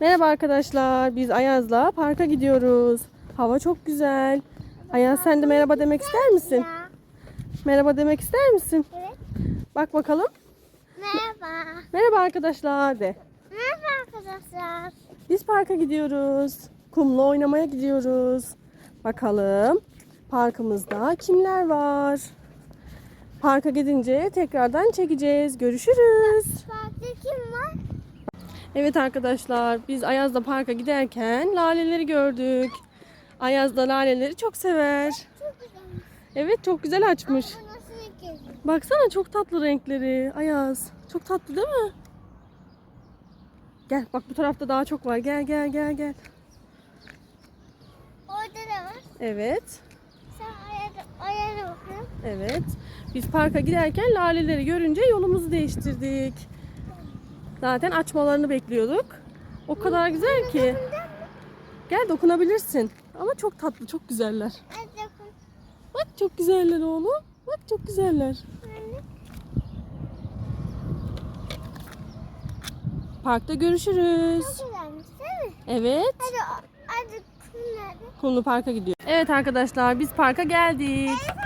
Merhaba arkadaşlar. Biz Ayaz'la parka gidiyoruz. Hava çok güzel. Ayaz sen de merhaba demek ister misin? Merhaba demek ister misin? Evet. Bak bakalım. Merhaba. Merhaba arkadaşlar de. Merhaba arkadaşlar. Biz parka gidiyoruz. Kumla oynamaya gidiyoruz. Bakalım parkımızda kimler var? Parka gidince tekrardan çekeceğiz. Görüşürüz. Parkta kim var? Evet arkadaşlar biz Ayaz'la parka giderken laleleri gördük. Ayaz da laleleri çok sever. Çok güzel. Evet çok güzel açmış. Baksana çok tatlı renkleri Ayaz. Çok tatlı değil mi? Gel bak bu tarafta daha çok var. Gel gel gel gel. Orada da var. Evet. Sen ayara bakın. Evet. Biz parka giderken laleleri görünce yolumuzu değiştirdik. Zaten açmalarını bekliyorduk. O kadar güzel ki. Gel dokunabilirsin. Ama çok tatlı, çok güzeller. Bak çok güzeller oğlum. Bak çok güzeller. Parkta görüşürüz. Çok güzelmiş değil mi? Evet. Hadi, hadi kum nerede? Kumlu Park'a gidiyor. Evet arkadaşlar biz parka geldik. Evet.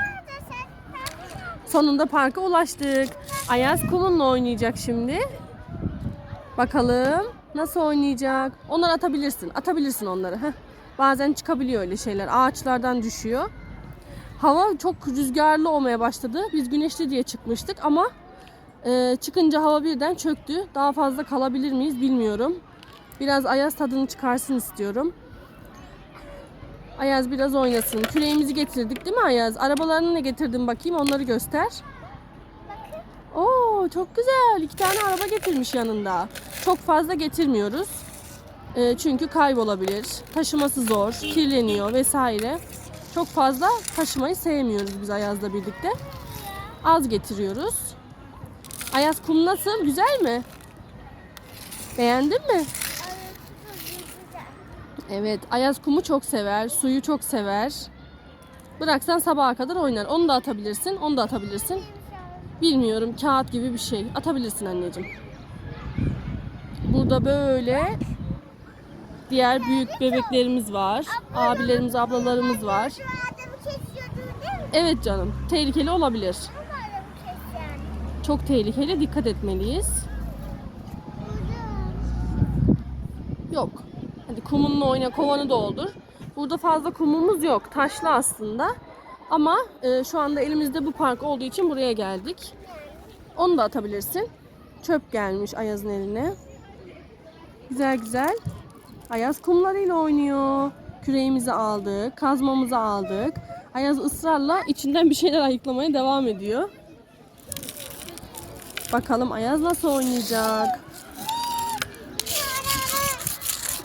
Sonunda parka ulaştık. Ayaz kumunla oynayacak şimdi. Bakalım nasıl oynayacak. Onları atabilirsin. Atabilirsin onları. Heh. Bazen çıkabiliyor öyle şeyler. Ağaçlardan düşüyor. Hava çok rüzgarlı olmaya başladı. Biz güneşli diye çıkmıştık ama e, çıkınca hava birden çöktü. Daha fazla kalabilir miyiz bilmiyorum. Biraz Ayaz tadını çıkarsın istiyorum. Ayaz biraz oynasın. Küreğimizi getirdik değil mi Ayaz? Arabalarını ne getirdin bakayım onları göster. Oo çok güzel. İki tane araba getirmiş yanında. Çok fazla getirmiyoruz. Ee, çünkü kaybolabilir. Taşıması zor, kirleniyor vesaire. Çok fazla taşımayı sevmiyoruz biz Ayaz'la birlikte. Az getiriyoruz. Ayaz kum nasıl? Güzel mi? Beğendin mi? Evet, Ayaz kumu çok sever, suyu çok sever. Bıraksan sabaha kadar oynar. Onu da atabilirsin, onu da atabilirsin. Bilmiyorum, kağıt gibi bir şey. Atabilirsin anneciğim. Burada böyle diğer büyük bebeklerimiz var. Abilerimiz, ablalarımız var. Evet canım, tehlikeli olabilir. Çok tehlikeli, dikkat etmeliyiz. Yok. Hadi kumunla oyna, kovanı doldur. Burada fazla kumumuz yok. Taşlı aslında. Ama e, şu anda elimizde bu park olduğu için buraya geldik. Onu da atabilirsin. Çöp gelmiş Ayaz'ın eline. Güzel güzel. Ayaz kumlarıyla oynuyor. Küreğimizi aldık, kazmamızı aldık. Ayaz ısrarla içinden bir şeyler ayıklamaya devam ediyor. Bakalım Ayaz nasıl oynayacak?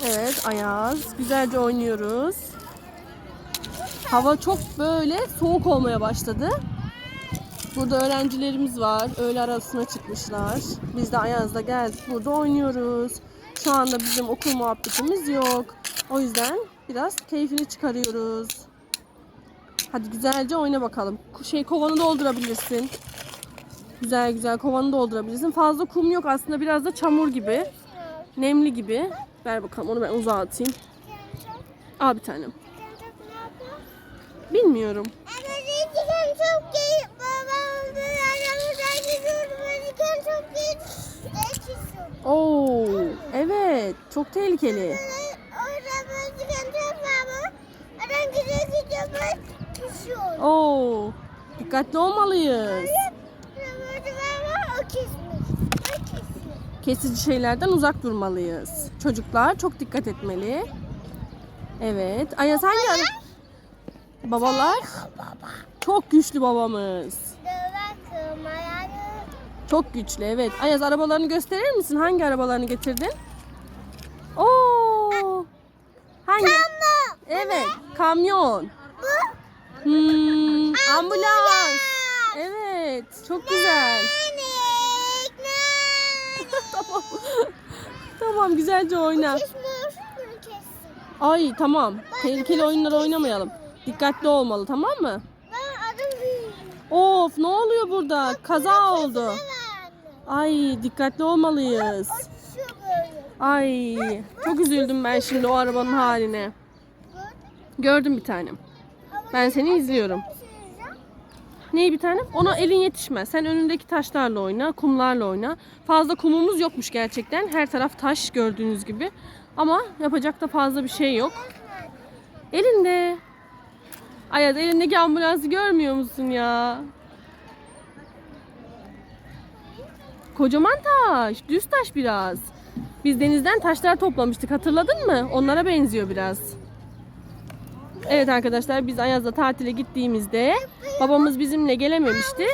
Evet Ayaz. Güzelce oynuyoruz. Hava çok böyle soğuk olmaya başladı. Burada öğrencilerimiz var. Öğle arasına çıkmışlar. Biz de Ayaz'la geldik. Burada oynuyoruz. Şu anda bizim okul muhabbetimiz yok. O yüzden biraz keyfini çıkarıyoruz. Hadi güzelce oyna bakalım. Şey kovanı doldurabilirsin. Güzel güzel kovanı doldurabilirsin. Fazla kum yok aslında biraz da çamur gibi. Nemli gibi. Ver bakalım onu ben uzağa atayım. Al bir tanem. Bilmiyorum. çok iyi. Babam aramızdan gidiyordu. Ben çok iyi. Oo, evet. Çok tehlikeli. Oo, dikkatli olmalıyız. Kesici şeylerden uzak durmalıyız. Çocuklar çok dikkat etmeli. Evet. Ayaz hangi ara- Babalar? Çok güçlü babamız. Çok güçlü evet. Ayaz arabalarını gösterir misin? Hangi arabalarını getirdin? Oo! Hangi? Evet, kamyon. Bu Hmm, ambulans. Evet, çok güzel. tamam. tamam, güzelce oyna. Ay tamam. Tehlikeli oyunlar oynamayalım. Dikkatli olmalı tamam mı? Ben adım. Of ne oluyor burada? Kaza oldu. Ay dikkatli olmalıyız. Ay çok üzüldüm ben şimdi o arabanın haline. Gördüm bir tanem. Ben seni izliyorum. Neyi bir tanem? Ona elin yetişmez. Sen önündeki taşlarla oyna, kumlarla oyna. Fazla kumumuz yokmuş gerçekten. Her taraf taş gördüğünüz gibi. Ama yapacak da fazla bir şey yok. Elinde. Ayaz elindeki ambulansı görmüyor musun ya? Kocaman taş, düz taş biraz. Biz denizden taşlar toplamıştık hatırladın mı? Onlara benziyor biraz. Evet arkadaşlar biz Ayaz'la tatile gittiğimizde babamız bizimle gelememişti.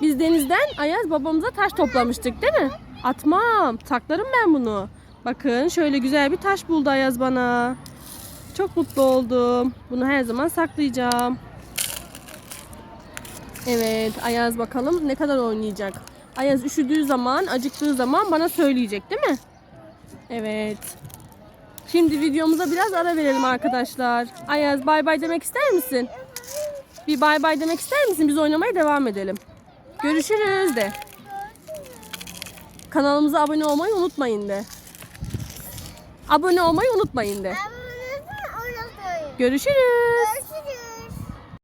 Biz denizden Ayaz babamıza taş toplamıştık değil mi? Atmam. Saklarım ben bunu. Bakın şöyle güzel bir taş buldu Ayaz bana. Çok mutlu oldum. Bunu her zaman saklayacağım. Evet Ayaz bakalım ne kadar oynayacak. Ayaz üşüdüğü zaman, acıktığı zaman bana söyleyecek değil mi? Evet. Şimdi videomuza biraz ara verelim arkadaşlar. Ayaz bay bay demek ister misin? Bir bay bay demek ister misin? Biz oynamaya devam edelim. Görüşürüz de. Kanalımıza abone olmayı unutmayın de. Abone olmayı unutmayın de. Görüşürüz.